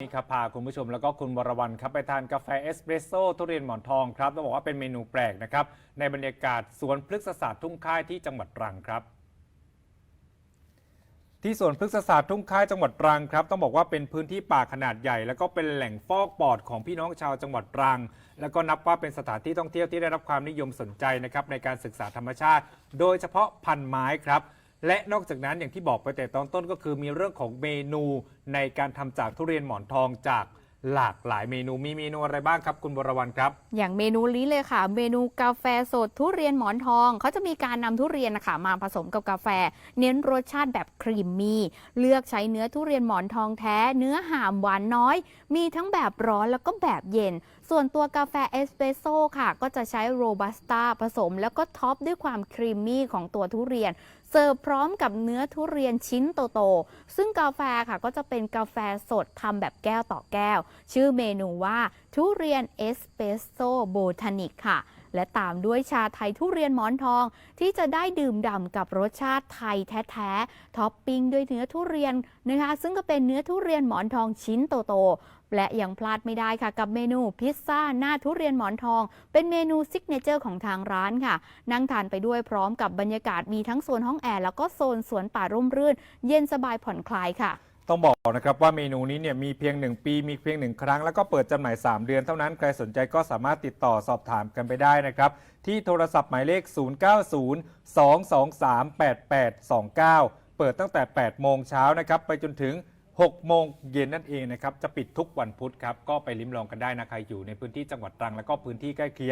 นี่ครับพาคุณผู้ชมแล้วก็คุณวรวรรณครับไปทานกาแฟเอสเปรสโซ่ทุเรียนหมอนทองครับต้องบอกว่าเป็นเมนูแปลกนะครับ ในบรรยากาศสวนพฤกษศาสตร์ทุ่งค่ายที่จังหวัดตรังครับ ที่สวนพฤกษศาสตร์ทุ่งค่ายจังหวัดตรังครับต้องบอกว่าเป็นพื้นที่ป่าขนาดใหญ่ แล้วก็เป็นแหล่งฟอกปอดของพี่น้องชาวจังหวัดตรัง แล้วก็นับว่าเป็นสถานที่ท่องเที่ยวที่ได้รับความนิยมสนใจนะครับในการศึกษาธรรมชาติ โดยเฉพาะพันไม้ครับ และนอกจากนั้นอย่างที่บอกไปแต่ตอนต้นก็คือมีเรื่องของเมนูในการทำจากทุเรียนหมอนทองจากหลากหลายเมนูมีเมนูอะไรบ้างครับ คุณบรวรรณครับ อย่างเมนูนี้เลยค่ะ เมนูกาแฟสดทุเรียนหมอนทอง เขาจะมีการนำทุเรียนนะคะมาผสมกับกาแฟ เน้นรสชาติแบบครีมมี่เลือกใช้เนื้อทุเรียนหมอนทองแท้ เนื้อหามหวานน้อย มีทั้งแบบร้อนแล้วก็แบบเย็น ส่วนตัวกาแฟเอสเปรสโซ่ค่ะ ก็จะใช้โรบัสต้าผสม แล้วก็ท็อปด้วยความครีมมี่ของตัวทุเรียน เสิร์ฟพร้อมกับเนื้อทุเรียนชิ้นโตๆ ซึ่งกาแฟค่ะก็จะเป็นกาแฟสดทำแบบแก้วต่อแก้ว ชื่อเมนูว่าทุเรียนเอสเปรสโซโบทานิกค่ะ และตามด้วยชาไทยทุเรียนหมอนทอง ที่จะได้ดื่มด่ำกับรสชาติไทยแท้ๆท็อปปิ้งด้วยเนื้อทุเรียนนะคะซึ่งก็เป็นเนื้อทุเรียนหมอนทองชิ้นโตๆและยังพลาดไม่ได้ค่ะกับเมนูพิซซ่าหน้าทุเรียนหมอนทอง เป็นเมนูซิกเนเจอร์ของทางร้านค่ะ นั่งทานไปด้วยพร้อมกับบรรยากาศมีทั้งโซนห้องแอร์แล้วก็โซนสวนป่าร่มรื่น เย็นสบายผ่อนคลายค่ะ ต้องบอกนะครับว่าเมนูนี้เนี่ยมีเพียง 1 ปี มีเพียง 1 ครั้ง แล้วก็เปิดจำหน่าย 3 เดือนเท่านั้น ใครสนใจก็สามารถติดต่อสอบถามกันไปได้นะครับ ที่โทรศัพท์หมายเลข 0902238829 เปิดตั้งแต่ 8 โมงเช้านะครับ ไปจนถึง 6 โมงเย็นนั่นเองนะครับ จะปิดทุกวันพุธครับ ก็ไปลิ้มลองกันได้นะใครอยู่ในพื้นที่จังหวัดตรังแล้วก็พื้นที่ใกล้เคียง